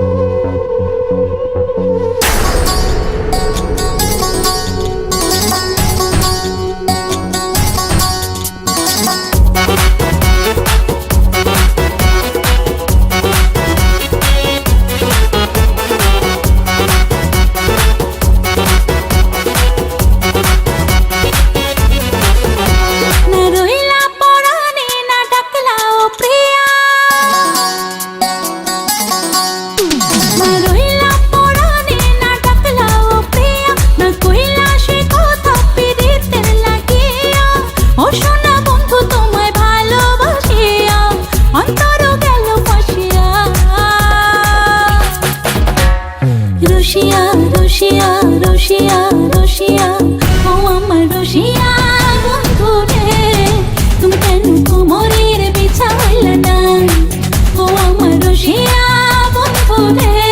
Ooh. বসিয়া বন্ধু রে তুমি কেন কোমরের বিছা হইলা না ও আমার রসিয়া বন্ধু রে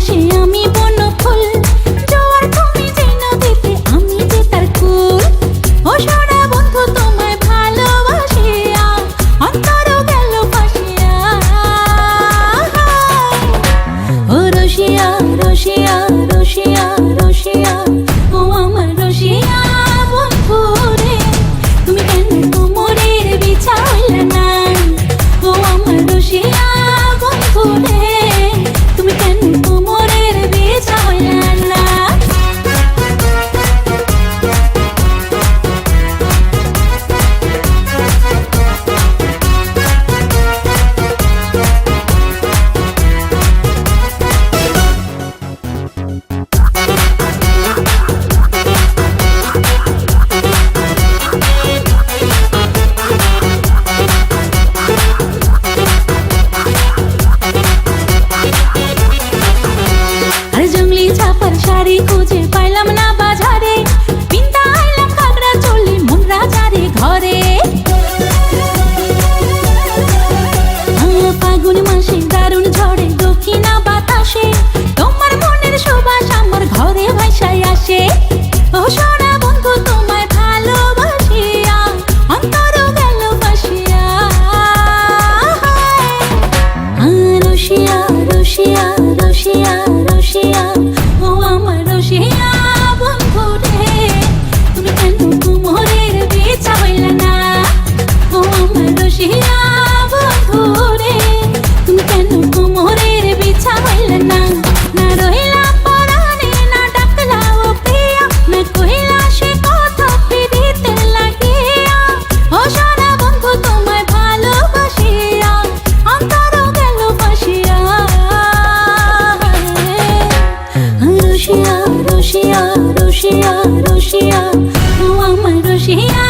she ছাপার শাড়ি খুঁজে পাইলাম না বাজারে। ভালোবাসিয়া রসিয়া রসিয়া রসিয়া আমার রসিয়া